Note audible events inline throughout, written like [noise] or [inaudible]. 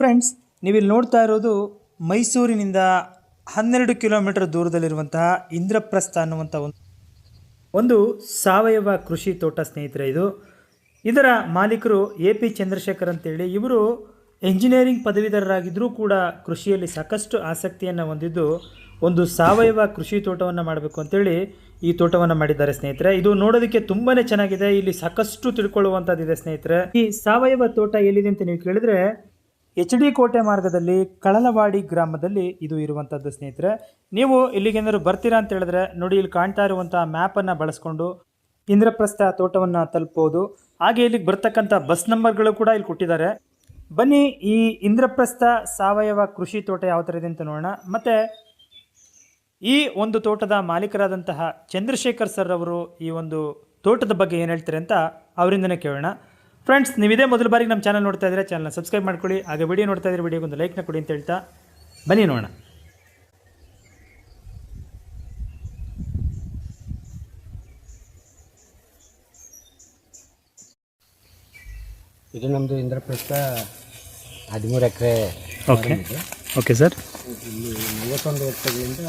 Friends ನೀವಿಲ್ಲಿ ನೋಡ್ತಾ ಇರೋದು ಮೈಸೂರಿನಿಂದ ಹನ್ನೆರಡು ಕಿಲೋಮೀಟರ್ ದೂರದಲ್ಲಿರುವಂತಹ ಇಂದ್ರಪ್ರಸ್ಥ ಅನ್ನುವಂಥ ಒಂದು ಒಂದು ಸಾವಯವ ಕೃಷಿ ತೋಟ ಸ್ನೇಹಿತರೆ ಇದು. ಇದರ ಮಾಲೀಕರು ಎ ಪಿ ಚಂದ್ರಶೇಖರ್ ಅಂತೇಳಿ, ಇವರು ಎಂಜಿನಿಯರಿಂಗ್ ಪದವೀಧರರಾಗಿದ್ದರೂ ಕೂಡ ಕೃಷಿಯಲ್ಲಿ ಸಾಕಷ್ಟು ಆಸಕ್ತಿಯನ್ನು ಹೊಂದಿದ್ದು ಒಂದು ಸಾವಯವ ಕೃಷಿ ತೋಟವನ್ನು ಮಾಡಬೇಕು ಅಂತೇಳಿ ಈ ತೋಟವನ್ನು ಮಾಡಿದ್ದಾರೆ ಸ್ನೇಹಿತರೆ. ಇದು ನೋಡೋದಕ್ಕೆ ತುಂಬಾ ಚೆನ್ನಾಗಿದೆ. ಇಲ್ಲಿ ಸಾಕಷ್ಟು ತಿಳ್ಕೊಳ್ಳುವಂಥದ್ದಿದೆ ಸ್ನೇಹಿತರೆ. ಈ ಸಾವಯವ ತೋಟ ಎಲ್ಲಿದೆ ಅಂತ ನೀವು ಕೇಳಿದ್ರೆ ಎಚ್ ಡಿ ಕೋಟೆ ಮಾರ್ಗದಲ್ಲಿ ಕಳಲವಾಡಿ ಗ್ರಾಮದಲ್ಲಿ ಇದು ಇರುವಂಥದ್ದು ಸ್ನೇಹಿತರೆ. ನೀವು ಇಲ್ಲಿಗೇನಾದ್ರು ಬರ್ತೀರಾ ಅಂತ ಹೇಳಿದ್ರೆ ನೋಡಿ, ಇಲ್ಲಿ ಕಾಣ್ತಾ ಇರುವಂಥ ಮ್ಯಾಪನ್ನು ಬಳಸ್ಕೊಂಡು ಇಂದ್ರಪ್ರಸ್ಥ ತೋಟವನ್ನು ತಲುಪೋದು. ಹಾಗೆ ಇಲ್ಲಿಗೆ ಬರ್ತಕ್ಕಂಥ ಬಸ್ ನಂಬರ್ಗಳು ಕೂಡ ಇಲ್ಲಿ ಕೊಟ್ಟಿದ್ದಾರೆ. ಬನ್ನಿ, ಈ ಇಂದ್ರಪ್ರಸ್ಥ ಸಾವಯವ ಕೃಷಿ ತೋಟ ಯಾವ ಥರ ಇದೆ ಅಂತ ನೋಡೋಣ. ಮತ್ತು ಈ ಒಂದು ತೋಟದ ಮಾಲೀಕರಾದಂತಹ ಚಂದ್ರಶೇಖರ್ ಸರ್ ಅವರು ಈ ಒಂದು ತೋಟದ ಬಗ್ಗೆ ಏನು ಹೇಳ್ತಾರೆ ಅಂತ ಅವರಿಂದನೇ ಕೇಳೋಣ. ಫ್ರೆಂಡ್ಸ್ ನೀವು ಇದೇ ಮೊದಲ ಬಾರಿಗೆ ನಮ್ಮ ಚಾನಲ್ ನೋಡ್ತಾ ಇದ್ದರೆ ಚಾನಲ್ನ ಸಬ್ಸ್ಕ್ರೈಬ್ ಮಾಡ್ಕೊಳ್ಳಿ. ಹಾಗೆ ವಿಡಿಯೋ ನೋಡ್ತಾ ಇದ್ರೆ ವಿಡಿಯೋಗೆ ಒಂದು ಲೈಕ್ನ ಕೊಡಿ ಅಂತ ಹೇಳ್ತಾ ಬನ್ನಿ ನೋಡೋಣ. ಇದು ನಮ್ಮದು ಇಂದ್ರಪ್ರಸ್ಥ ಹದಿಮೂರು ಎಕರೆ ಓಕೆ ಓಕೆ ಸರ್ ಇಲ್ಲಿ ನಲವತ್ತೊಂದು ವರ್ಷಗಳಿಂದ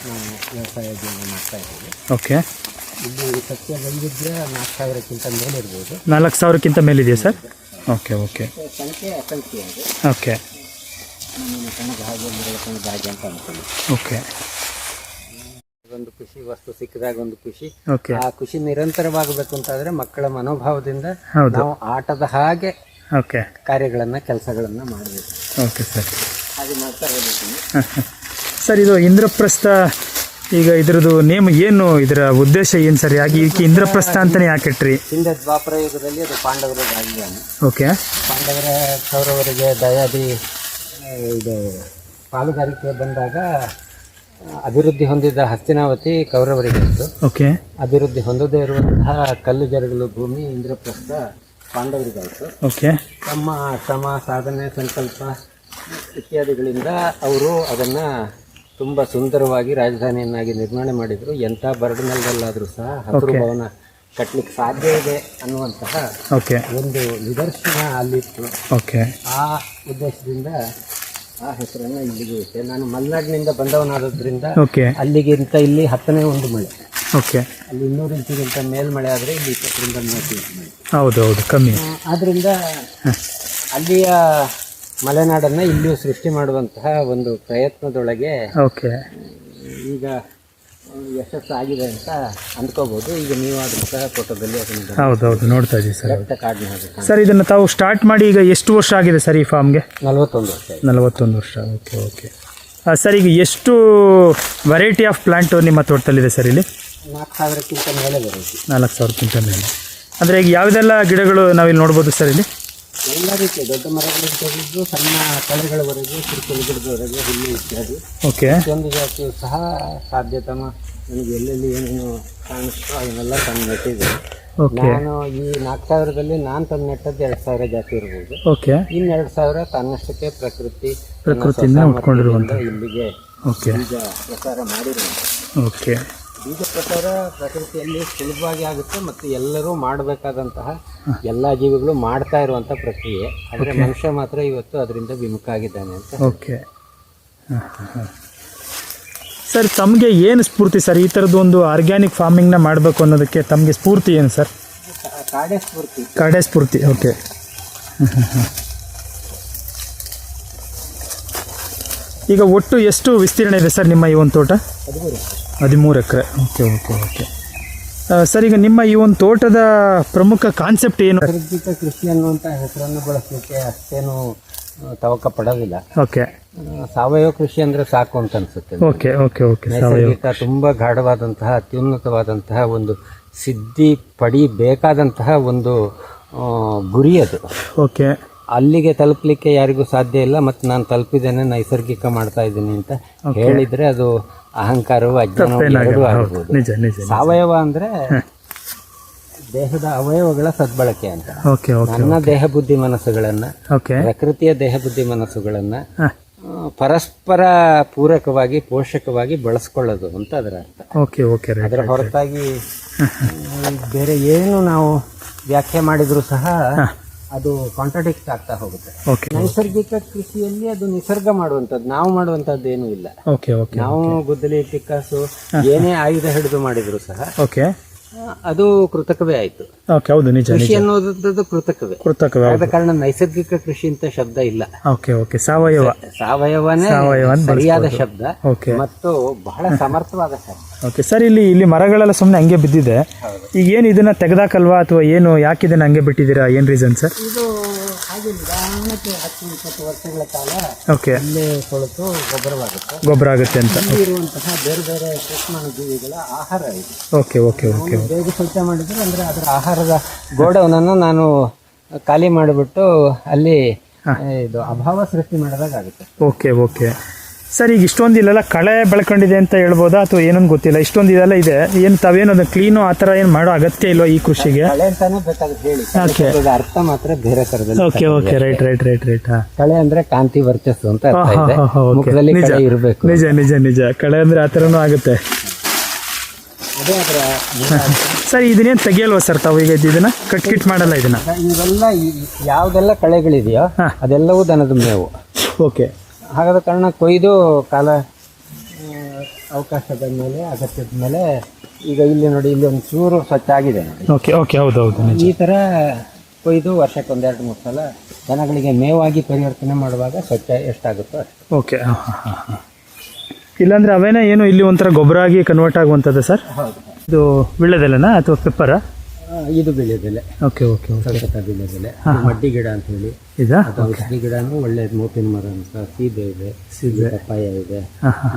ನಾವು ವ್ಯವಸಾಯ ಜೀವನ ಮಾಡ್ತಾ ಇದ್ದೀವಿ. ಓಕೆ ಇಲ್ಲಿ ಸಸ್ಯ ವೈವಿಧ್ಯ ನಾಲ್ಕು ಸಾವಿರಕ್ಕಿಂತ ಮೇಲೆ ಇರ್ಬೋದು ನಾಲ್ಕು ಸಾವಿರಕ್ಕಿಂತ ಮೇಲಿದೆಯಾ ಸರ್? Okay okay. ಸಂಖ್ಯೆ ಅಸಂಖ್ಯ ಅದು ಓಕೆ. ಅಂತ ಅನ್ಕೊಳ್ಳಿ. ಓಕೆ. ಒಂದು ಖುಷಿ ವಸ್ತು ಸಿಕ್ಕಿದಾಗ ಒಂದು ಖುಷಿ. ಓಕೆ. ಆ ಖುಷಿ ನಿರಂತರವಾಗಬೇಕು ಅಂತಾದ್ರೆ ಮಕ್ಕಳ ಮನೋಭಾವದಿಂದ ಹೌದು. ನಾವು ಆಟದ ಹಾಗೆ ಓಕೆ. ಕಾರ್ಯಗಳನ್ನ ಕೆಲಸಗಳನ್ನ ಮಾಡಬೇಕು. Okay sir. ಹಾಗೆ ಮಾಡ್ತಾ ಹೋಗ್ಬೇಕು. ಸರ್ ಇದು ಇಂದ್ರಪ್ರಸ್ಥ. ಈಗ ಇದರದು ನೇಮ್ ಏನು? ಇದರ ಉದ್ದೇಶ ಏನು ಸರ್? ಯಾಕೆ ಇದಕ್ಕೆ ಇಂದ್ರಪ್ರಸ್ಥ ಅಂತಾನೆ ಯಾಕೆ ಇಟ್ರಿ? ಹಿಂದೆ ದ್ವಾಪರ ಯುಗದಲ್ಲಿ ಅದು ಪಾಂಡವರ ಓಕೆ. ಪಾಂಡವರ ಕೌರವರಿಗೆ ದಯಾದಿ ಇದು ಪಾಲುಗಾರಿಕೆ ಬಂದಾಗ ಅಭಿವೃದ್ಧಿ ಹೊಂದಿದ ಹಸ್ತಿನಾವತಿ ಕೌರವರಿಗೆ ಇತ್ತು. ಓಕೆ. ಅಭಿವೃದ್ಧಿ ಹೊಂದದೇ ಇರುವಂತಹ ಕಲ್ಲು ಜರುಗಲು ಭೂಮಿ ಇಂದ್ರಪ್ರಸ್ಥ ಪಾಂಡವರಿಗಾಯಿತು ಓಕೆ. ತಮ್ಮ ಶ್ರಮ ಸಾಧನೆ ಸಂಕಲ್ಪ ಇತ್ಯಾದಿಗಳಿಂದ ಅವರು ಅದನ್ನು ತುಂಬ ಸುಂದರವಾಗಿ ರಾಜಧಾನಿಯನ್ನಾಗಿ ನಿರ್ಮಾಣ ಮಾಡಿದರು. ಎಂಥ ಬರಡಿನಲ್ಲಾದರೂ ಸಹ ಹಸಿರು ಭವನ ಕಟ್ಟಲಿಕ್ಕೆ ಸಾಧ್ಯ ಇದೆ ಅನ್ನುವಂತಹ ಒಂದು ನಿದರ್ಶನ ಅಲ್ಲಿತ್ತು. ಆ ಉದ್ದೇಶದಿಂದ ಆ ಹೆಸರನ್ನು ಇಲ್ಲಿಗೆ ಇಟ್ಟೆ. ನಾನು ಮಲೆನಾಡಿನಿಂದ ಬಂದವನಾದದ್ರಿಂದ ಅಲ್ಲಿಗಿಂತ ಇಲ್ಲಿ ಹತ್ತನೇ ಒಂದು ಮಳೆ. ಓಕೆ ಅಲ್ಲಿ ಇನ್ನೂರು ಇಂಚಿಗಿಂತ ಮೇಲ್ಮಳೆ ಆದರೆ ಇಲ್ಲಿ ಇಪ್ಪತ್ತರಿಂದ ಮೂವತ್ತು ಇಂಚು ಮಳೆ. ಹೌದು ಹೌದು ಕಮ್ಮಿ. ಆದ್ದರಿಂದ ಆದ್ರಿಂದ ಅಲ್ಲಿಯ ಮಲೆನಾಡನ್ನು ಇಲ್ಲಿಯೂ ಸೃಷ್ಟಿ ಮಾಡುವಂತಹ ಒಂದು ಪ್ರಯತ್ನದೊಳಗೆ ಓಕೆ. ಈಗ ಯಶಸ್ಸಾಗಿದೆ ಅಂತ ಅಂದ್ಕೋಬಹುದು ಈಗ ನೀವು ಆದಂತಹ ಸಹ ಫೋಟೋದಲ್ಲಿ ಅದನ್ನು ಹೌದು ಹೌದು ನೋಡ್ತಾ ಇದ್ದೀವಿ ಸರ್. ದಟ್ಟ ಕಾಡಿನ ಹಾಗೆ. ಕಾಣುತ್ತೆ. ಸರ್ ಇದನ್ನು ತಾವು ಸ್ಟಾರ್ಟ್ ಮಾಡಿ ಈಗ ಎಷ್ಟು ವರ್ಷ ಆಗಿದೆ ಸರ್ ಈ ಫಾರ್ಮ್ಗೆ? ನಲವತ್ತೊಂದು ವರ್ಷ ಆಯ್ತು. ನಲವತ್ತೊಂದು ವರ್ಷ ಓಕೆ ಓಕೆ. ಸರ್ ಈಗ ಎಷ್ಟು ವೆರೈಟಿ ಆಫ್ ಪ್ಲಾಂಟು ನಿಮ್ಮ ತೋಟದಲ್ಲಿದೆ ಸರ್ ಇಲ್ಲಿ? ನಾಲ್ಕು ಸಾವಿರಕ್ಕಿಂತ ಮೇಲೆ ಬರುತ್ತೆ. ನಾಲ್ಕು ಸಾವಿರಕ್ಕಿಂತ ಮೇಲೆ. ಅಂದರೆ ಈಗ ಯಾವುದೆಲ್ಲ ಗಿಡಗಳು ನಾವಿಲ್ಲಿ ನೋಡ್ಬೋದು ಸರ್ ಇಲ್ಲಿ? ಎಲ್ಲ ರೀತಿಯ ದೊಡ್ಡ ಮರಗಳಿಂದ ತೆಗೆದು ಸಣ್ಣ ಕಳೆಗಳವರೆಗೆ ಕಿರುಕುಲು ಗಿಡದವರೆಗೆ ಹುಲ್ಲು ಇತ್ಯಾದಿ. ಓಕೆ ಪ್ರತಿಯೊಂದು ಜಾತಿಯು ಸಹ ಸಾಧ್ಯತಮ. ನನಗೆ ಎಲ್ಲೆಲ್ಲಿ ಏನೇನು ಕಾಣಿಸ್ತೋ ಅದನ್ನೆಲ್ಲ ತಂದು ನೆಟ್ಟಿದೆ ಓಕೆ ನಾನು ಈ ನಾಲ್ಕು ಸಾವಿರದಲ್ಲಿ ನಾನು ತಂದು ನೆಟ್ಟದ್ದು ಎರಡು ಸಾವಿರ ಜಾತಿ ಇರ್ಬೋದು. ಓಕೆ ಇನ್ನೆರಡು ಸಾವಿರ ತನ್ನಷ್ಟಕ್ಕೆ ಪ್ರಕೃತಿ ತನ್ನ ಪ್ರಕೃತಿಯಿಂದ ಸ್ವಸಾಮರ್ಥ್ಯದಿಂದ ಇಲ್ಲಿಗೆ ಓಕೆ ಬೀಜ ಪ್ರಸಾರ ಮಾಡಿರುವಂತ ಓಕೆ ಬೀಜ ಪ್ರಕಾರ ಪ್ರಕೃತಿಯಲ್ಲಿ ಸುಲಭವಾಗಿ ಆಗುತ್ತೆ ಮತ್ತು ಎಲ್ಲರೂ ಮಾಡಬೇಕಾದಂತಹ ಎಲ್ಲ ಜೀವಿಗಳು ಮಾಡ್ತಾ ಇರುವಂಥ ಪ್ರಕ್ರಿಯೆ. ಆದರೆ ಮನುಷ್ಯ ಮಾತ್ರ ಇವತ್ತು ಅದರಿಂದ ವಿಮುಖ ಆಗಿದ್ದಾನೆ ಅಂತ ಓಕೆ ಸರ್ ತಮಗೆ ಏನು ಸ್ಫೂರ್ತಿ ಸರ್ ಈ ಥರದ್ದು ಒಂದು ಆರ್ಗ್ಯಾನಿಕ್ ಫಾರ್ಮಿಂಗ್ನ ಮಾಡಬೇಕು ಅನ್ನೋದಕ್ಕೆ ತಮಗೆ ಸ್ಫೂರ್ತಿ ಏನು ಸರ್ ಕಾಡೆ ಸ್ಫೂರ್ತಿ. ಕಾಡೆ ಸ್ಫೂರ್ತಿ ಓಕೆ ಈಗ ಒಟ್ಟು ಎಷ್ಟು ವಿಸ್ತೀರ್ಣ ಇದೆ ಸರ್ ನಿಮ್ಮ ಈ ಒಂದು ತೋಟ? ಹದಿಮೂರು ಹದಿಮೂರು ಎಕರೆ. Okay okay okay. ಸರ್ ಈಗ ನಿಮ್ಮ ಈ ಒಂದು ತೋಟದ ಪ್ರಮುಖ ಕಾನ್ಸೆಪ್ಟ್ ಏನು? ಕೃಷಿ ಅನ್ನುವಂಥ ಹೆಸರನ್ನು ಬಳಸಲಿಕ್ಕೆ ಅಷ್ಟೇನು ತವಕ ಪಡೋದಿಲ್ಲ. ಓಕೆ. ಸಾವಯವ ಕೃಷಿ ಅಂದರೆ ಸಾಕು ಅಂತ ಅನ್ಸುತ್ತೆ ಓಕೆ ಓಕೆ ಓಕೆ. ನೈಸರ್ಗಿಕ ತುಂಬ ಗಾಢವಾದಂತಹ ಅತ್ಯುನ್ನತವಾದಂತಹ ಒಂದು ಸಿದ್ಧಿ ಪಡಿಬೇಕಾದಂತಹ ಒಂದು ಗುರಿ ಅದು. ಓಕೆ. ಅಲ್ಲಿಗೆ ತಲುಪಲಿಕ್ಕೆ ಯಾರಿಗೂ ಸಾಧ್ಯ ಇಲ್ಲ ಮತ್ತು ನಾನು ತಲುಪಿದ್ದೇನೆ ನೈಸರ್ಗಿಕ ಮಾಡ್ತಾ ಇದ್ದೀನಿ ಅಂತ ಹೇಳಿದರೆ ಅದು ಅಹಂಕಾರವು ಅಜ್ಞಾನವು ಎರಡೂ ಆಗಬಹುದು ಸಾವಯವ ಅಂದರೆ ದೇಹದ ಅವಯವಗಳ ಸದ್ಬಳಕೆ ಅಂತ. ನನ್ನ ದೇಹ ಬುದ್ಧಿ ಮನಸ್ಸುಗಳನ್ನ ಪ್ರಕೃತಿಯ ದೇಹ ಬುದ್ಧಿ ಮನಸ್ಸುಗಳನ್ನ ಪರಸ್ಪರ ಪೂರಕವಾಗಿ ಪೋಷಕವಾಗಿ ಬಳಸ್ಕೊಳ್ಳೋದು ಅಂತ ಅದರ ಅರ್ಥ. ಓಕೆ ಓಕೆ ಅದರ ಹೊರತಾಗಿ ಬೇರೆ ಏನು ನಾವು ವ್ಯಾಖ್ಯೆ ಮಾಡಿದರೂ ಸಹ ಅದು ಕಾಂಟ್ರಾಡಿಕ್ಟ್ ಆಗ್ತಾ ಹೋಗುತ್ತೆ. ನೈಸರ್ಗಿಕ ಕೃಷಿಯಲ್ಲಿ ಅದು ನಿಸರ್ಗ ಮಾಡುವಂತದ್ದು ನಾವು ಮಾಡುವಂತದ್ದು ಏನೂ ಇಲ್ಲ. ನಾವು ಗುದ್ದಲಿ ಟಿಕ್ಕಾಸು ಏನೇ ಆಯುಧ ಹಿಡಿದು ಮಾಡಿದ್ರು ಸಹ ಅದು ಕೃತಕವೇ ಆಯ್ತು. ಓಕೆ ಹೌದು ನಿಜ ಕೃಷಿ ಅನ್ನೋದು ಕೃತಕವೇ. ಕೃತಕವೇ ಆದ ಕಾರಣ ನೈಸರ್ಗಿಕ ಕೃಷಿ ಅಂತ ಶಬ್ದ ಇಲ್ಲ. ಓಕೆ ಓಕೆ ಸಾವಯವ. ಸಾವಯವನೇ ಸಾವಯವ ಸರಿಯಾದ ಶಬ್ದ. ಓಕೆ ಮತ್ತು ಬಹಳ [laughs] ಸಮರ್ಥವಾದ ಶಬ್ದ. ಓಕೆ ಸರ್ ಇಲ್ಲಿ ಇಲ್ಲಿ ಮರಗಳೆಲ್ಲ ಸುಮ್ಮನೆ ಹಂಗೆ ಬಿದ್ದಿದೆ. ಈಗ ಏನು ಇದನ್ನ ತೆಗೆದಾಕಲ್ವಾ ಅಥವಾ ಏನು ಯಾಕೆ ಇದನ್ನ ಹಂಗೆ ಬಿಟ್ಟಿದ್ದೀರಾ? ಏನು ರೀಸನ್ ಸರ್ ಇದು ಹಾಗೆ ನಿಧಾನಕ್ಕೆ ಹತ್ತು ಇಪ್ಪತ್ತು ವರ್ಷಗಳ ಕಾಲ ಓಕೆ ಇಲ್ಲೇ ಕೊಳೆತು ಗೊಬ್ಬರವಾಗುತ್ತೆ. ಗೊಬ್ಬರ ಆಗುತ್ತೆ ಅಂತ. ಇಲ್ಲಿ ಇರುವಂತಹ ಬೇರೆ ಬೇರೆ ಸೂಕ್ಷ್ಮಾಣು ಜೀವಿಗಳ ಆಹಾರ ಇದು. ಓಕೆ ಓಕೆ ಓಕೆ ಬೇಗ ಸ್ವಚ್ಛ ಮಾಡಿದ್ರೆ ಅಂದ್ರೆ ಅದರ ಆಹಾರದ ಗೋಡೌನನ್ನು ನಾನು ಖಾಲಿ ಮಾಡಿಬಿಟ್ಟು ಅಲ್ಲಿ ಇದು ಅಭಾವ ಸೃಷ್ಟಿ ಮಾಡಿದಾಗ ಆಗುತ್ತೆ. ಓಕೆ ಓಕೆ ಸರ್ ಈಗ ಇಷ್ಟೊಂದು ಇಲ್ಲೆಲ್ಲ ಕಳೆ ಬೆಳ್ಕೊಂಡಿದೆ ಅಂತ ಹೇಳ್ಬೋದಾ ಅಥವಾ ಏನೊಂದು ಗೊತ್ತಿಲ್ಲ? ಇಷ್ಟೊಂದು ಇದೆಲ್ಲ ಇದೆ. ಏನು ತಾವೇನು ಅದನ್ನ ಕ್ಲೀನು ಆ ಥರ ಏನು ಮಾಡೋ ಅಗತ್ಯ ಇಲ್ವಾ ಈ ಕೃಷಿಗೆ? ಕಳೆ ಅಂತಾನೆ ಬೇಕಾಗುತ್ತೆ ಹೇಳಿ. Okay. ಅದರ ಅರ್ಥ ಮಾತ್ರ ಬೇರೆ ತರದಲ್ಲಿ okay okay right right right right ಹಾಂ. ಕಳೆ ಅಂದ್ರೆ ಕಾಂತಿ ವರ್ಚಸ್ಸು ಅಂತ ಅರ್ಥ ಇದೆ. ಮುಖದಲ್ಲಿ ನಿಜ. ಕಳೆ ಇರಬೇಕು. ನಿಜ ನಿಜ ನಿಜ. ಕಳೆ ಅಂದ್ರೆ ಆ ಥರನೂ ಆಗುತ್ತೆ. ಅದೇ ಅದರ ಸರ್ ಇದನ್ನೇನು ತೆಗಿಯಲ್ವಾ ಸರ್ ತಾವು? ಈಗ ಇದನ್ನ ಕಟ್ ಕಿಟ್ ಮಾಡಲ್ಲ ಇದನ್ನ? ಇವೆಲ್ಲ ಈ- ಯಾವ್ದೆಲ್ಲ ಕಳೆಗಳಿದೆಯೋ ಹಾ. ಅದೆಲ್ಲವೂ ದನದ ಮೇವು. ಓಕೆ ಹಾಗಾದ ಕಾರಣ ಕೊಯ್ದು ಕಾಲ ಅವಕಾಶ ಅವಕಾಶದ ಮೇಲೆ ಅಗತ್ಯದ ಮೇಲೆ ಈಗ ಇಲ್ಲಿ ನೋಡಿ ಇಲ್ಲಿ ಒಂದು ಚೂರು ಸ್ವಚ್ಛ ಆಗಿದೆ ನೋಡಿ. ಓಕೆ ಓಕೆ ಹೌದು ಹೌದು ಈ ತರ ಕೊಯ್ದು ವರ್ಷಕ್ಕೆ ಒಂದೆರಡು ಮೂರು ಸಲ ಜನಗಳಿಗೆ ಮೇವಾಗಿ ಪರಿವರ್ತನೆ ಮಾಡುವಾಗ ಸ್ವಚ್ಛ ಎಷ್ಟಾಗುತ್ತೋ ಅಷ್ಟು. ಓಕೆ ಹಾಂ ಹಾಂ ಹಾಂ ಹಾಂ. ಇಲ್ಲಾಂದ್ರೆ ಅವೇನೇ ಏನು ಇಲ್ಲಿ ಒಂಥರ ಗೊಬ್ಬರ ಆಗಿ ಕನ್ವರ್ಟ್ ಆಗುವಂಥದ್ದು ಸರ್? ಇದು ವಿಳ್ಳೆದೆಲೆನಾ ಅಥವಾ ಪೆಪ್ಪರ ಇದು ಬೆಳೆದೆಲೆ ಓಕೆ ಓಕೆ ಸತತ ಬೆಳೆದೆಲೆ ಮಡ್ಡಿ ಗಿಡ ಅಂತ ಹೇಳಿ. ಇದಾ? ಔಷಧಿ ಗಿಡನೂ ಒಳ್ಳೆ ಮೋಪಿನ ಮರ ಅಂತ ಸೀಬೆ ಇದೆ ಸೀಬೆ. ಪಪ್ಪಾಯ ಇದೆ.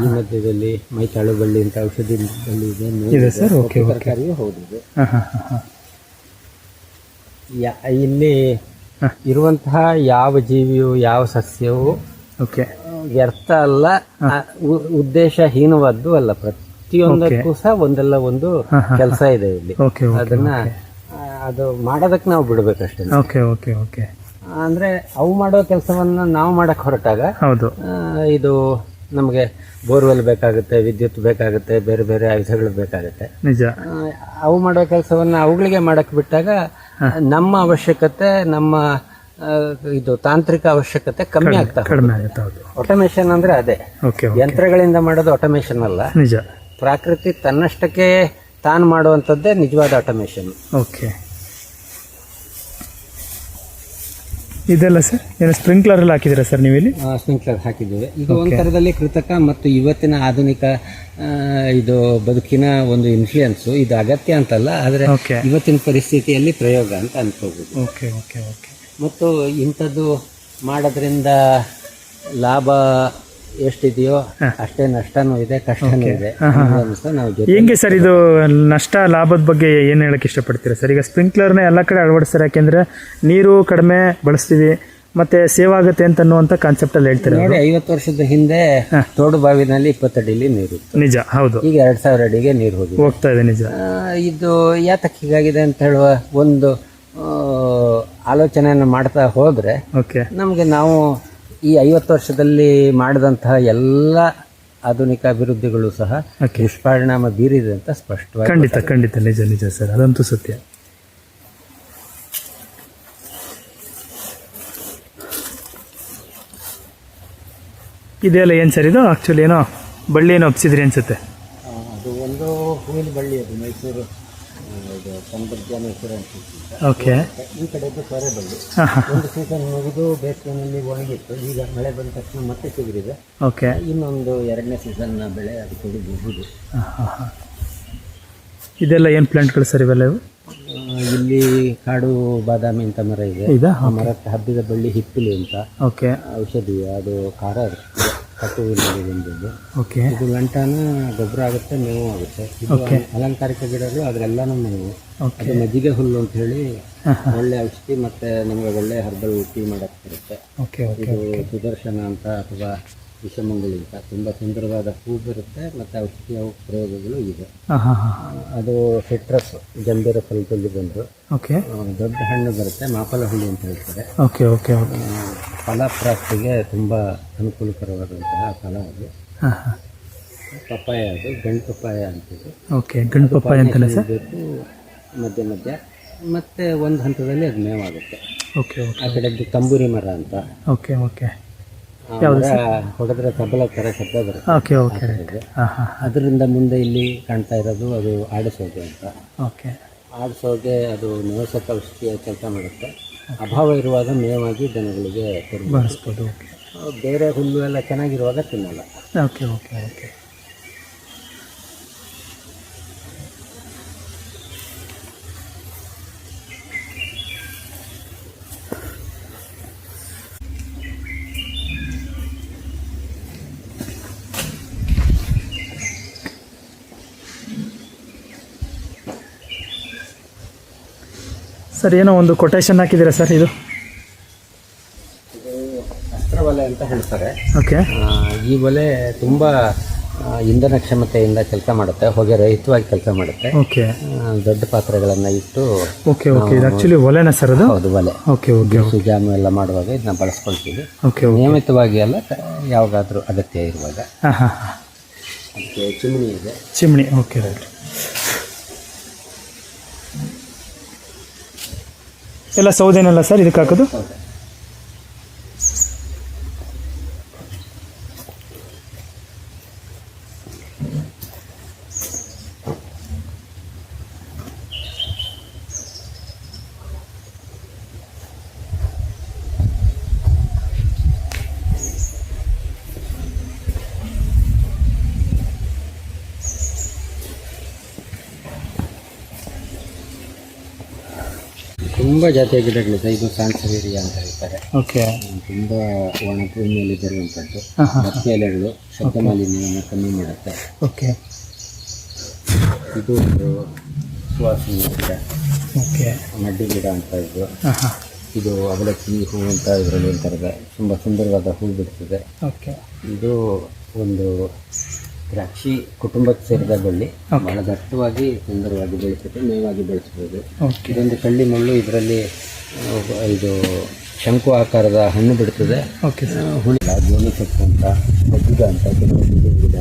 ಈ ಮಧ್ಯದಲ್ಲಿ ಮೈತಾಳು ಬಳ್ಳಿ ಅಂತ ಔಷಧಿ ಬಳ್ಳಿ ಇದೆ ಸರ್ ಓಕೆ ತರಕಾರಿಯೂ ಹೌದಿದೆ ಇಲ್ಲಿ. ಇರುವಂತಹ ಯಾವ ಜೀವಿಯು ಯಾವ ಸಸ್ಯವು ಓಕೆ. ವ್ಯರ್ಥ ಅಲ್ಲ. ಉದ್ದೇಶ ಉದ್ದೇಶಹೀನವಾದ್ದು ಅಲ್ಲ ಪ್ರತಿಯೊಂದಕ್ಕೂ ಸಹ ಒಂದಲ್ಲ ಒಂದು ಕೆಲಸ ಇದೆ ಇಲ್ಲಿ. ಅದನ್ನ ಅದು ಮಾಡೋದಕ್ಕೆ ನಾವು ಬಿಡ್ಬೇಕಷ್ಟೇ. ಓಕೆ ಓಕೆ ಓಕೆ ಅಂದ್ರೆ ಅವು ಮಾಡೋ ಕೆಲಸವನ್ನ ನಾವು ಮಾಡಕ್ ಹೊರಟಾಗ ಹೌದು. ಇದು ನಮಗೆ ಬೋರ್ವೆಲ್ ಬೇಕಾಗುತ್ತೆ ವಿದ್ಯುತ್ ಬೇಕಾಗುತ್ತೆ ಬೇರೆ ಬೇರೆ ಆಯುಧಗಳು ಬೇಕಾಗುತ್ತೆ. ನಿಜ. ಅವು ಮಾಡೋ ಕೆಲಸವನ್ನ ಅವುಗಳಿಗೆ ಮಾಡಕ್ ಬಿಟ್ಟಾಗ ನಮ್ಮ ಅವಶ್ಯಕತೆ ನಮ್ಮ ಇದು ತಾಂತ್ರಿಕ ಅವಶ್ಯಕತೆ ಕಮ್ಮಿ ಆಗ್ತಾ ಆಟೋಮೇಶನ್ ಅಂದ್ರೆ ಅದೇ. ಯಂತ್ರಗಳಿಂದ ಮಾಡೋದು ಆಟೋಮೇಶನ್ ಅಲ್ಲ. ನಿಜ. ಪ್ರಾಕೃತಿ ತನ್ನಷ್ಟಕ್ಕೆ ತಾನು ಮಾಡುವಂಥದ್ದೇ ನಿಜವಾದ ಆಟೋಮೇಷನ್ ಓಕೆ. ಇದೆಲ್ಲ ಸರ್ ಏನು ಸ್ಪ್ರಿಂಕ್ಲರ್ ಎಲ್ಲ ಹಾಕಿದ್ದೀರಾ ಸರ್ ನೀವು ಇಲ್ಲಿ ಸ್ಪ್ರಿಂಕ್ಲರ್ ಹಾಕಿದ್ದೀವಿ. ಇದು ಒಂದು ಥರದಲ್ಲಿ ಕೃತಕ ಮತ್ತು ಇವತ್ತಿನ ಆಧುನಿಕ ಇದು ಬದುಕಿನ ಒಂದು ಇನ್ಫ್ಲೂಯೆನ್ಸು ಇದು ಅಗತ್ಯ ಅಂತಲ್ಲ ಆದರೆ ಇವತ್ತಿನ ಪರಿಸ್ಥಿತಿಯಲ್ಲಿ ಪ್ರಯೋಗ ಅಂತ ಅನ್ಕೋಬೋದು. ಓಕೆ ಓಕೆ ಓಕೆ ಮತ್ತು ಇಂಥದ್ದು ಮಾಡೋದ್ರಿಂದ ಲಾಭ ಎಷ್ಟಿದೆಯೋ ಅಷ್ಟೇ ನಷ್ಟನೂ ಇದೆ ಕಷ್ಟನೂ ಇದೆ. ನಾವು ಜೊತೆ ಹೆಂಗೆ ಸರ್ ಇದು ನಷ್ಟ ಲಾಭದ ಬಗ್ಗೆ ಏನು ಹೇಳಕ್ಕೆ ಇಷ್ಟಪಡ್ತೀರಾ ಸರ್? ಈಗ ಸ್ಪ್ರಿಂಕ್ಲರ್ನ ಎಲ್ಲ ಕಡೆ ಅಳವಡಿಸ್ತಾರೆ ಯಾಕೆಂದ್ರೆ ನೀರು ಕಡಿಮೆ ಬಳಸ್ತೀವಿ ಮತ್ತೆ ಸೇವ್ ಆಗುತ್ತೆ ಅಂತ ಅನ್ನುವಂಥ ಕಾನ್ಸೆಪ್ಟಲ್ಲಿ ಹೇಳ್ತಾರೆ ನೋಡಿ ಐವತ್ತು ವರ್ಷದ ಹಿಂದೆ ತೋಡು ಬಾವಿನಲ್ಲಿ ಇಪ್ಪತ್ತಡಿಲಿ ನೀರು ನಿಜ ಹೌದು. ಈಗ ಎರಡ್ ಸಾವಿರ ಅಡಿಗೆ ನೀರು ಹೋಗಿ ಹೋಗ್ತಾ ಇದೆ ನಿಜ. ಇದು ಯಾತಕ್ಕೆ ಹೀಗಾಗಿದೆ ಅಂತ ಹೇಳುವ ಒಂದು ಆಲೋಚನೆಯನ್ನು ಮಾಡ್ತಾ ಹೋದ್ರೆ ಓಕೆ ನಮಗೆ ನಾವು ಈ ಐವತ್ತು ವರ್ಷದಲ್ಲಿ ಮಾಡಿದಂತಹ ಎಲ್ಲ ಆಧುನಿಕ ಅಭಿವೃದ್ಧಿಗಳು ಸಹ ದುಷ್ಪರಿಣಾಮ ಬೀರಿದೆ ಅಂತ ಸ್ಪಷ್ಟವಾಗಿ ಖಂಡಿತ ಖಂಡಿತ ನಿಜ ನಿಜ ಸರ್. ಅದಂತೂ ಸತ್ಯ. ಇದೆಲ್ಲ ಏನು ಸರ್ ಇದು? ಆ್ಯಕ್ಚುಲಿ ಏನೋ ಬಳ್ಳಿ ಏನೋ ಒಪ್ಸಿದ್ರಿ ಅನ್ಸುತ್ತೆ. ಅದು ಒಂದು ಹೂವಿನ ಬಳ್ಳಿ ಅದು ಮೈಸೂರು. ಇದು ಸಮೃದ್ಧಿಯನ್ನು ಅಂತ ಓಕೆ ಈ ಕಡೆದು ಕೊರೆ ಬಳ್ಳಿ ಹಾಂ ಹಾಂ. ಒಂದು ಸೀಸನ್ ಮುಗಿದು ಬೇಸಿಗೆನಲ್ಲಿ ಒಣಗಿತ್ತು ಈಗ ಮಳೆ ಬಂದ ತಕ್ಷಣ ಮತ್ತೆ ಸಿಗರಿದೆ ಓಕೆ ಇನ್ನೊಂದು ಎರಡನೇ ಸೀಸನ್ ಬೆಳೆ ಅದು ಹಾಂ ಹಾಂ ಇದೆಲ್ಲ ಏನು ಪ್ಲಾಂಟ್ಗಳು ಸರ್ ಇವೆಲ್ಲ ಇವು? ಇಲ್ಲಿ ಕಾಡು ಬಾದಾಮಿ ಅಂತ ಮರ ಇದೆ. ಆ ಮರಕ್ಕೆ ಹಬ್ಬಿದ ಬಳ್ಳಿ ಹಿಪ್ಪಿಲಿ ಅಂತ. ಓಕೆ ಔಷಧಿ ಅದು ಖಾರ ಬಂದಿದ್ದು ಓಕೆ ಇದು ಲಂಟಾನ ಗೊಬ್ಬರ ಆಗುತ್ತೆ ಮೇವು ಆಗುತ್ತೆ. ಇದು ಅಲಂಕಾರಿಕ ಗಿಡಗಳು ಅದರೆಲ್ಲಾನು ಮೇವು. ಓಕೆ ಅದು ಮಜ್ಜಿಗೆ ಹುಲ್ಲು ಅಂತ ಹೇಳಿ ಒಳ್ಳೆ ಔಷಧಿ ಮತ್ತೆ ನಮಗೆ ಒಳ್ಳೆ ಹರ್ಬಲ್ ಟೀ ಮಾಡಕ್ಕೆ ಬರುತ್ತೆ. ಇದು ಸುದರ್ಶನ ಅಂತ ಅಥವಾ ವಿಷಮಂಗಳಿ ಅಂತ ತುಂಬ ಸುಂದರವಾದ ಹೂ ಬರುತ್ತೆ ಮತ್ತು ಔಷಧಿಯ ಪ್ರಯೋಗಗಳು ಇದೆ. ಅದು ಸಿಟ್ರಸ್ ಜಂಬೀರ ಫಲದಲ್ಲಿ ಬಂದು ಓಕೆ ದೊಡ್ಡ ಹಣ್ಣು ಬರುತ್ತೆ ಮಾಪಲ ಹುಳಿ ಅಂತ ಹೇಳ್ತಾರೆ. ಓಕೆ ಓಕೆ ಫಲ ಪ್ರಾಪ್ತಿಗೆ ಫಲಪ್ರಾಪ್ತಿಗೆ ತುಂಬ ಅನುಕೂಲಕರವಾದಂತಹ ಫಲ ಅದು. ಹಾಂ ಹಾಂ. ಪಪ್ಪಾಯ ಅದು ಗಂಡು ಪಪ್ಪಾಯ ಅಂತಿದೆ ಓಕೆ ಗಣಪಪ್ಪ ಅಂತಲೇ ಸರ್? ಮಧ್ಯ ಮಧ್ಯ. ಮತ್ತೆ ಒಂದು ಹಂತದಲ್ಲಿ ಅದು ಮೇವಾಗುತ್ತೆ. ಓಕೆ ಓಕೆ ಆ ಕಡೆದ್ದು ತಂಬೂರಿ ಮರ ಅಂತ. ಓಕೆ ಓಕೆ ಹೊಡೆದ್ರೆ ತಬಲ ಥರ ಶಬ್ದ ಬರುತ್ತೆ ಓಕೆ ಓಕೆ ಅದರಿಂದ ಮುಂದೆ ಇಲ್ಲಿ ಕಾಣ್ತಾ ಇರೋದು ಅದು ಆಡಿಸೋಗೆ ಅಂತ. ಓಕೆ ಆಡಿಸೋಗೆ ಅದು ನಿವಾಸಕ ಔಷಧಿಯ ಕೆಲಸ ಮಾಡುತ್ತೆ. ಅಭಾವ ಇರುವಾಗ ಮೇವಾಗಿ ಜನಗಳಿಗೆ. ಬಳಸ್ಬೋದು ಬೇರೆ ಹುಲ್ಲು ಎಲ್ಲ ಚೆನ್ನಾಗಿರುವಾಗ ತಿನ್ನಲ್ಲ. ಓಕೆ ಓಕೆ ಓಕೆ ಸರ್ ಏನೋ ಒಂದು ಕೊಟೇಶನ್ ಹಾಕಿದ್ದೀರಾ ಸರ್ ಇದು? ಅಸ್ತ್ರವಲೆ ಅಂತ ಹೇಳ್ತಾರೆ. ಓಕೆ. ಈ ಒಲೆ ತುಂಬ ಇಂಧನ ಕ್ಷಮತೆಯಿಂದ ಕೆಲಸ ಮಾಡುತ್ತೆ ಹೊಗೆ ರಹಿತವಾಗಿ ಕೆಲಸ ಮಾಡುತ್ತೆ. ಓಕೆ. ದೊಡ್ಡ ಪಾತ್ರೆಗಳನ್ನು ಇಟ್ಟು ಓಕೆ ಓಕೆ. ಇದು ಆ್ಯಕ್ಚುಲಿ ಒಲೆನ ಸರ್ ಅದು? ಹೌದು ಒಲೆ. ಓಕೆ ಓಕೆ ಸುಜಾಮ ಎಲ್ಲ ಮಾಡುವಾಗ ಇದನ್ನ ಬಳಸ್ಕೊಳ್ತೀವಿ. ಓಕೆ ನಿಯಮಿತವಾಗಿ ಅಲ್ಲ ಯಾವಾಗಾದರೂ ಅಗತ್ಯ ಇರುವಾಗ. ಹಾಂ ಹಾಂ ಹಾಂ. ಚಿಮಣಿ ಇದೆ. ಚಿಮಣಿ ಓಕೆ ರೈಟ್. ಎಲ್ಲ ಸೌದೆನಲ್ಲ ಸರ್ ಇದಕ್ಕೆ ಹಾಕೋದು? ತುಂಬ ಜಾತಿಯ ಗಿಡಗಳಿದೆ ಇದು ಸಾನ್ಸವೇರಿಯಾ ಅಂತ ಹೇಳ್ತಾರೆ. ಓಕೆ. ತುಂಬ ಒಣ ಭೂಮಿಯಲ್ಲಿ ಬರುವಂಥದ್ದು ಹತ್ತಿ ಎಲೆಗಳು ಶಬ್ದ ಮಾಲಿನ್ಯವನ್ನು ಕಮ್ಮಿ ಮಾಡುತ್ತೆ. ಓಕೆ. ಇದು ಒಂದು ಸುವಾಸನೆ ಗಿಡ. ಓಕೆ. ಮಡ್ಡಿ ಗಿಡ ಅಂತ ಇದು ಇದು ಅವಲಕ್ಕಿ ಹೂ ಅಂತ ಇದರಲ್ಲಿ ಹೇಳ್ತಾರೆ. ತುಂಬ ಸುಂದರವಾದ ಹೂ ಬಿಡ್ತದೆ. ಓಕೆ. ಇದು ಒಂದು ದ್ರಾಕ್ಷಿ ಕುಟುಂಬಕ್ಕೆ ಸೇರಿದ ಬಳ್ಳಿ. ಬಹಳ ದಟ್ಟವಾಗಿ ಸುಂದರವಾಗಿ ಬೆಳೆಸುತ್ತೆ ಮೇವಾಗಿ ಬೆಳೆಸ್ಬೋದು. ಇದೊಂದು ಕಳ್ಳಿ ಮುಳ್ಳು ಇದರಲ್ಲಿ ಇದು ಶಂಕು ಆಕಾರದ ಹಣ್ಣು ಬಿಡ್ತದೆ. ಹುಳಿ ಗೋಣಿ ಸೊಪ್ಪು ಅಂತ ಬಜ್ಜಿಗ ಅಂತ ಕೆಲವೊಂದು ಗಿಡ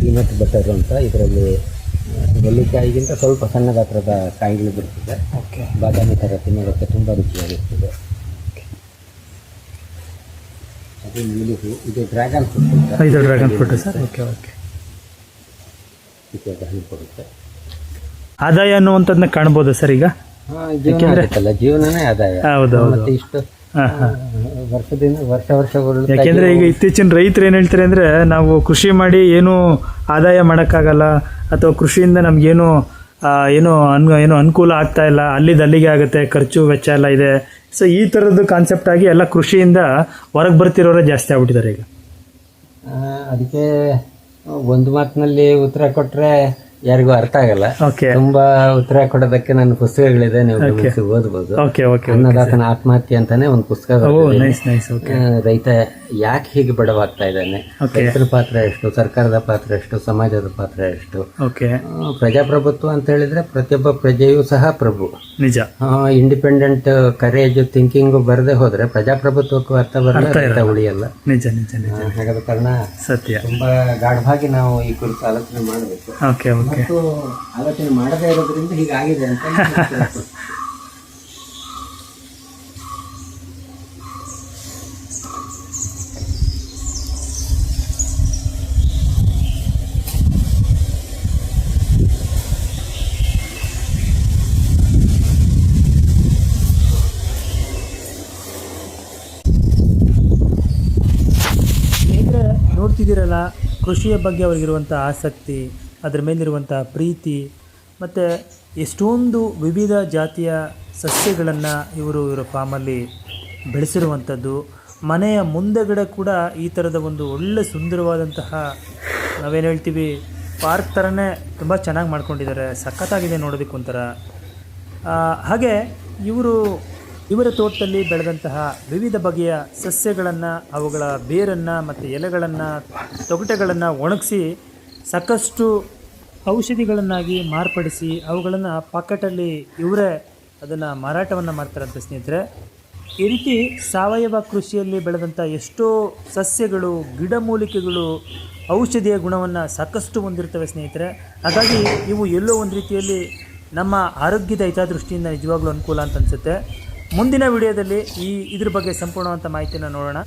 ಪೀನಟ್ ಬಟರ್ ಅಂತ ಇದರಲ್ಲಿ ನೆಲ್ಲಿಕಾಯಿಗಿಂತ ಸ್ವಲ್ಪ ಸಣ್ಣ ಗಾತ್ರದ ಕಾಯಿಗಳು ಬಿಡ್ತದೆ. ಓಕೆ ಬಾದಾಮಿ ಥರ ತಿನ್ನೋದಕ್ಕೆ ತುಂಬ ರುಚಿಯಾಗಿರ್ತದೆ. ಇದು ಡ್ರ್ಯಾಗನ್ ಫ್ರೂಟ್ ಅಂತ ಇದು dragon fruit sir. Okay okay. ರೀತಿಯಾದ ಹಣ್ಣು ಕೊಡುತ್ತೆ ಆದಾಯ ಅನ್ನುವಂಥದ್ದನ್ನ ಕಾಣ್ಬೋದು ಸರ್ ಈಗ? ಯಾಕೆಂದ್ರೆ ಜೀವನ ಜೀವನನೇ ಆದಾಯ. ಹೌದು ಹೌದು. ಮತ್ತೆ ಇಷ್ಟು ಹಾಂ ಹಾಂ. ಆ, ವರ್ಷದಿಂದ ವರ್ಷ ವರ್ಷಗಳು ಯಾಕೆಂದ್ರೆ ಈಗ ಇತ್ತೀಚಿನ ರೈತರು ಏನು ಹೇಳ್ತಾರೆ ಅಂದ್ರೆ ನಾವು ಕೃಷಿ ಮಾಡಿ ಏನು ಆದಾಯ ಮಾಡೋಕ್ಕಾಗಲ್ಲ ಅಥವಾ ಕೃಷಿಯಿಂದ ನಮಗೇನು ಏನು ಅನ್ ಏನು ಅನುಕೂಲ ಆಗ್ತಾ ಇಲ್ಲ ಅಲ್ಲಿಗೆ ಆಗುತ್ತೆ, ಖರ್ಚು ವೆಚ್ಚ ಎಲ್ಲ ಇದೆ. ಸೊ ಈ ಥರದ್ದು ಕಾನ್ಸೆಪ್ಟ್ ಆಗಿ ಎಲ್ಲ ಕೃಷಿಯಿಂದ ಹೊರಗೆ ಬರ್ತಿರೋರೇ ಜಾಸ್ತಿ ಆಗ್ಬಿಟ್ಟಿದ್ದಾರೆ ಈಗ. ಅದಕ್ಕೆ ಒಂದು ಮಾತಿನಲ್ಲಿ ಉತ್ತರ ಕೊಟ್ರೆ ಯಾರಿಗೂ ಅರ್ಥ ಆಗಲ್ಲ. ಓಕೆ ತುಂಬಾ ಉತ್ತರ ಕೊಡೋದಕ್ಕೆ ನನ್ನ ಪುಸ್ತಕಗಳಿದೆ ನೀವು ಗಮನಿಸಿ ಓದ್ಬೋದು. ಓಕೆ ಓಕೆ ಅನ್ನದಾತನ ಆತ್ಮಹತ್ಯೆ ಅಂತಾನೆ ಒಂದು ಪುಸ್ತಕ ರೈತ ಯಾಕೆ ಹೀಗೆ ಬಡವಾಗ್ತಾ ಇದ್ದಾನೆ. ರೈತರ ಪಾತ್ರ ಎಷ್ಟು? ಸರ್ಕಾರದ ಪಾತ್ರ ಎಷ್ಟು? ಸಮಾಜದ ಪಾತ್ರ ಎಷ್ಟು? ಪ್ರಜಾಪ್ರಭುತ್ವ ಅಂತ ಹೇಳಿದ್ರೆ ಪ್ರತಿಯೊಬ್ಬ ಪ್ರಜೆಯೂ ಸಹ ಪ್ರಭು. ನಿಜ. ಇಂಡಿಪೆಂಡೆಂಟ್ ಕರೇಜ್ ಥಿಂಕಿಂಗ್ ಬರದೆ ಹೋದ್ರೆ ಪ್ರಜಾಪ್ರಭುತ್ವಕ್ಕೂ ಅರ್ಥ ಬರಲ್ಲ ರೈತ ಉಳಿಯಲ್ಲ. ನಿಜ ನಿಜ ಹಾಗಾದ ಕಾರಣ ಸತ್ಯ. ತುಂಬಾ ಗಾಢವಾಗಿ ನಾವು ಈ ಕುರಿತು ಆಲೋಚನೆ ಮಾಡಬೇಕು. ಮತ್ತು ಆಲೋಚನೆ ಮಾಡದೇ ಇರೋದ್ರಿಂದ ಹೀಗಾಗಿದೆ ಅಂತ ನೋಡ್ತಿದ್ದೀರಲ್ಲ ಕೃಷಿಯ ಬಗ್ಗೆ ಅವರಿಗಿರುವಂಥ ಆಸಕ್ತಿ ಅದರ ಮೇಲಿರುವಂಥ ಪ್ರೀತಿ ಮತ್ತು ಎಷ್ಟೊಂದು ವಿವಿಧ ಜಾತಿಯ ಸಸ್ಯಗಳನ್ನು ಇವರು ಇವರ ಫಾರ್ಮಲ್ಲಿ ಬೆಳೆಸಿರುವಂಥದ್ದು. ಮನೆಯ ಮುಂದೆಗಡೆ ಕೂಡ ಈ ಥರದ ಒಂದು ಒಳ್ಳೆ ಸುಂದರವಾದಂತಹ ನಾವೇನು ಹೇಳ್ತೀವಿ ಪಾರ್ಕ್ ಥರನೇ ತುಂಬ ಚೆನ್ನಾಗಿ ಮಾಡ್ಕೊಂಡಿದ್ದಾರೆ. ಸಖತ್ತಾಗಿದೆ ನೋಡೋದಕ್ಕೆ ಒಂಥರ. ಹಾಗೆ ಇವರು, ಇವರ ತೋಟದಲ್ಲಿ ಬೆಳೆದಂತಹ ವಿವಿಧ ಬಗೆಯ ಸಸ್ಯಗಳನ್ನು, ಅವುಗಳ ಬೇರನ್ನು ಮತ್ತು ಎಲೆಗಳನ್ನು, ತೊಗಟೆಗಳನ್ನು ಒಣಗಿಸಿ ಸಾಕಷ್ಟು ಔಷಧಿಗಳನ್ನಾಗಿ ಮಾರ್ಪಡಿಸಿ ಅವುಗಳನ್ನು ಪಾಕೆಟಲ್ಲಿ ಇವರೇ ಅದನ್ನು ಮಾರಾಟವನ್ನು ಮಾಡ್ತಾರಂತೆ ಸ್ನೇಹಿತರೆ. ಈ ರೀತಿ ಸಾವಯವ ಕೃಷಿಯಲ್ಲಿ ಬೆಳೆದಂಥ ಎಷ್ಟೋ ಸಸ್ಯಗಳು ಗಿಡಮೂಲಿಕೆಗಳು ಔಷಧಿಯ ಗುಣವನ್ನು ಸಾಕಷ್ಟು ಹೊಂದಿರ್ತವೆ ಸ್ನೇಹಿತರೆ. ಹಾಗಾಗಿ ಇವು ಎಲ್ಲೋ ಒಂದು ರೀತಿಯಲ್ಲಿ ನಮ್ಮ ಆರೋಗ್ಯದ ಹಿತದೃಷ್ಟಿಯಿಂದ ನಿಜವಾಗ್ಲೂ ಅನುಕೂಲ ಅಂತ ಅನಿಸುತ್ತೆ. ಮುಂದಿನ ವಿಡಿಯೋದಲ್ಲಿ ಈ ಇದ್ರ ಬಗ್ಗೆ ಸಂಪೂರ್ಣವಂತ ಮಾಹಿತಿಯನ್ನು ನೋಡೋಣ.